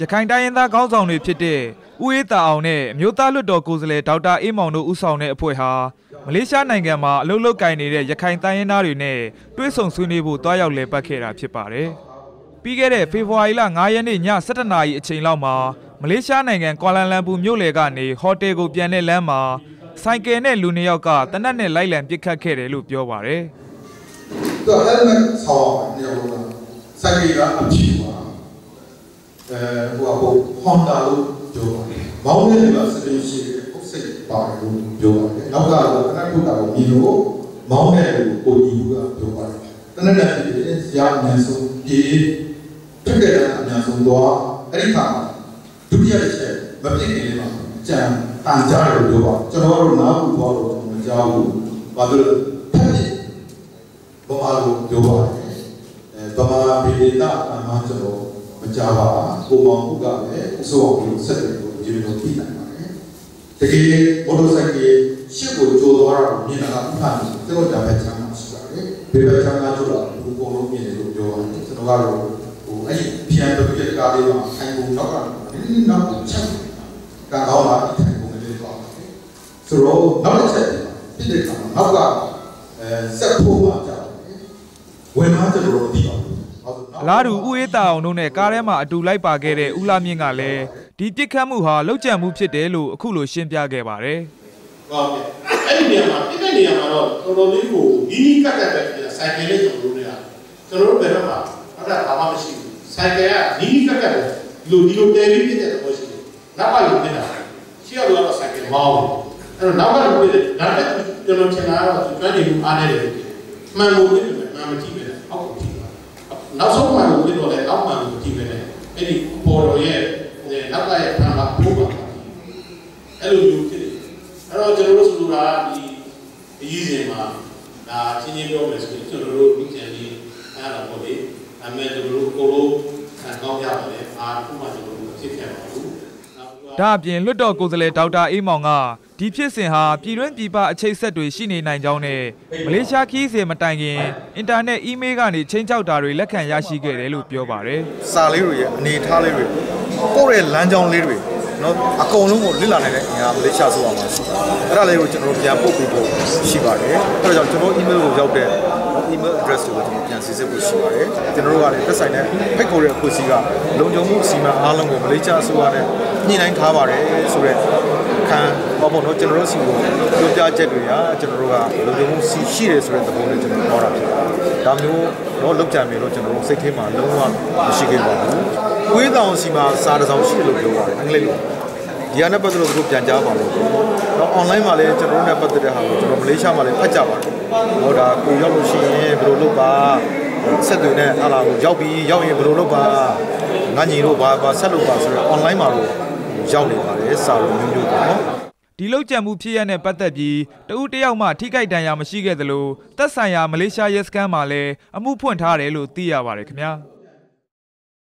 ရခိုင်တိုင်းရင်းသားခေါင်းဆောင်တွေဖြစ်တဲ့ဦးအေးတာအောင်နဲ့အမျိုးသားလွှတ်တော်ကိုယ်စားလှယ်ဒေါက်တာအေးမောင်တို့ဦးဆောင်တဲ့အဖွဲ့ဟာမလေးရှားနိုင်ငံမှာအလုပ်လုပ်ကိုင်နေတဲ့ရခိုင်တိုင်းရင်းသားတွေနဲ့တွဲဆုံဆွေးနွေးဖို့တွားရောက်လည်ပတ်ခဲ့တာဖြစ်ပါတယ်။ပြီးခဲ့တဲ့ဖေဖော်ဝါရီလ9ရက်နေ့ည7:00နာရီအချိန်လောက်မှာမလေးရှားနိုင်ငံကွာလာလမ်ပူမြို့လယ်ကနေဟိုတယ်ကိုပြန်တဲ့လမ်းမှာဆိုင်ကယ်နဲ့လူနှစ်ယောက်ကတနက်နဲ့လိုက်လံပစ်ခတ်ခဲ့တယ်လို့ပြောပါတယ်။သူဟဲလ်မက်ဆောင်းနေရောစိုက်ကကအဖြူပါ အဲဟိုအပေါ်ဟွန်ဒါလို့ပြောပါတယ်မောင်းနေကစပင်းရှိတဲ့ပုတ်စိတ်ပါလို့ပြောပါတယ်နောက်ကတော့ခဏထုတ်တာကိုမြင်လို့မောင်းနေလို့ကိုကြီးကပြောပါတယ်တနက်နေ့ပြည်ဆရာအများဆုံးဒီတွေ့ကြတဲ့အများဆုံးတော့အဲ့ဒီခါဒုတိယတစ်ချက်မပြည့်ခင်လေးမှာကြံတန်ကြတယ်လို့ပြောပါကျွန်တော်တို့နားဘူးတော့မကြောက်ဘူးဘာလို့လဲဖက်ဖြစ်ဘမာလိုပြောပါတယ်အဲဗမာပြည်တာအမှန်ကျွန်တော်မ ကြပါကိုမောင်ခုကလည်းအစိုးရကိုဆက်တယ်ကိုဒီလိုသိနိုင်ပါတယ်တကယ်မော်တော်ဆိုင်ကရှစ်ကိုကြိုးသွားတာမြင်တာကဥပမာကျွန်တော်ဒါပဲချမ်းသာရှိပါတယ်ဘေဘချမ်းသာကြတော့ဘုံလုံးမြင်တယ်လို့ပြောပါတယ်ကျွန်တော်ကတော့ဟိုအဲ့ဒီပြန်တော့ပြကားလေးမှာအိုင်ကုန်တော့ကနည်းနောက်ချက်ကတော့လာထိုင်ကုန်လေးပေါ့ဆိုတော့နောက်တစ်ချက်ပြည့်တဲ့ခါနောက်ကအဲဆက်ဖို့မှာကြောက်ဝင်လာကျွန်တော်တို့သိပါဘူး အလားတူဦးအေးတာအောင်တို့နဲ့ကားထဲမှာအတူလိုက်ပါခဲ့တဲ့ဦးလာမြင့်ကလည်းဒီပြစ်ခတ်မှုဟာလောက်ကျန်မှုဖြစ်တယ်လို့အခုလိုရှင်းပြခဲ့ပါတယ်ဟုတ်ကဲ့အဲ့ဒီနေရာမှာပြည့်တဲ့နေရာမှာတော့တော်တော်လေးကိုနီးနီးကပ်ကပ်ပဲပြည်တာဆိုင်ကယ်လေးကျွန်တော်တို့တွေကကျွန်တော်တို့ဘယ်တော့မှဟုတ်တာဘာမှမရှိဘူးဆိုင်ကယ်ကနီးနီးကပ်ကပ်ပဲဒီလိုဒီလိုတဲပြီးပြည့်တဲ့သဘောရှိတယ်နောက်ကလူပြည့်တာရှေ့ကတော့ဆိုင်ကယ်မောင်းအဲ့တော့နောက်ကလူပြည့်တယ်နောက်တစ်ကျွန်တော်ထင်တာကတော့ကျွမ်းနေမှုအားနေတယ်မှန်လို့ပြည့်တယ်မှန်မကြည့်ပဲအောက်ကိုကြည့်ပါ နောက်ဆုံးမှလို့ပြည့်တော့လေအောက်မှလို့ကြည့်ပဲအဲ့ဒီပေါ်တော်ရဲ့နောက်ကရဲ့ဖန်ပါဘိုးပါအဲ့လိုမျိုးဖြစ်တယ်အဲ့တော့ကျွန်တော်တို့ဆိုလိုတာဒီအရေးစဉ်မှာဒါချင်းချင်းပြောမယ်ဆိုရင်ကျွန်တော်တို့ဒီကျန်လေးအဲ့ဒါပေါ့လေအမေကျွန်တော်တို့ကိုလိုခံကောင်းရပါတယ်အားခုမှကျွန်တော်တို့ဖြစ်ခဲ့ပါဘူးနောက်ပြီးဒါအပြင်လွှတ်တော်ကိုယ်စားလှယ်ဒေါက်တာအေးမောင်က ဒီဖြစ်စဉ်ဟာပြည်တွင်းပြည်ပအချိတ်ဆက်တွေရှိနေနိုင်ကြောင်းနဲ့မလေးရှားခီးစဉ်မတိုင်ခင်အင်တာနက်အီးမေးလ်ကနေချင်းချောက်တာတွေလက်ခံရရှိခဲ့တယ်လို့ပြောပါတယ်စာလေးတွေရဲ့အနေအထားလေးတွေပို့တဲ့လမ်းကြောင်းလေးတွေနော်အကုန်လုံးကိုလစ်လာနိုင်တဲ့အင်အားမလေးရှားဆိုအောင်ပါရှိတယ်အဲ့ဒါလေးကိုကျွန်တော်တို့ပြန်ပို့ပေးဖို့ရှိပါတယ်အဲ့ဒါကြောင့်ကျွန်တော် email ကိုရောက်တဲ့ email address ကိုကျွန်တော်ပြန်စစ်ဆေးဖို့ရှိပါတယ်ကျွန်တော်တို့ကလည်းသက်ဆိုင်တဲ့ဖိတ်ခေါ်တဲ့အဖွဲ့အစည်းကလုံခြုံမှုအစီအမံအားလုံးကိုမလေးရှားအစိုးရနဲ့ညှိနှိုင်းထားပါတယ်ဆိုတော့ ခံဟောပေါ့နော်ကျွန်တော်တို့စီကိုပြောပြချက်တွေကကျွန်တော်တို့ကလုံခြုံမှုစီရှိတယ်ဆိုတဲ့သဘောနဲ့ကျွန်တော်ပြောတာဖြစ်ပါတယ်ဒါမျိုးတော့လောက်ကြံပြီလို့ကျွန်တော်တို့စိတ်ထဲမှာလုံးဝမရှိခဲ့ပါဘူး။ကွေးတောင်စီမှာစာတစ်စောင်ရှိတယ်လို့ပြောပါတယ်အင်္ဂလိပ်လိုဒီဟာနဲ့ပတ်သက်လို့သူတို့ပြန်ကြားပါလို့တော့ online မှာလည်းကျွန်တော်တို့နဲ့ပတ်သက်တဲ့ဟာကိုကျွန်တော်မလေးရှားမှာလည်းဖတ်ကြပါတယ်။ဟောဒါကိုရောက်လို့ရှိရင်ဘယ်လိုလုပ်ပါဆက်တွေနဲ့ဟာလာကိုရောက်ပြီးရောက်ရင်ဘယ်လိုလုပ်ပါငါညီတို့ဘာဘာဆက်လုပ်ပါဆိုတော့ online မှာတော့ ရောက်နေပါတယ်စာလိုမျိုးမျိုးပေါ့နော်။ဒီလောက်ကျန်မှုဖြစ်ရတဲ့ပတ်သက်ပြီးတဦးတယောက်မှထိခိုက်ဒဏ်ရာမရှိခဲ့သလိုသက်ဆိုင်ရာမလေးရှားရဲစခန်းမှာလည်းအမှုဖွင့်ထားတယ်လို့သိရပါတယ်ခင်ဗျာ။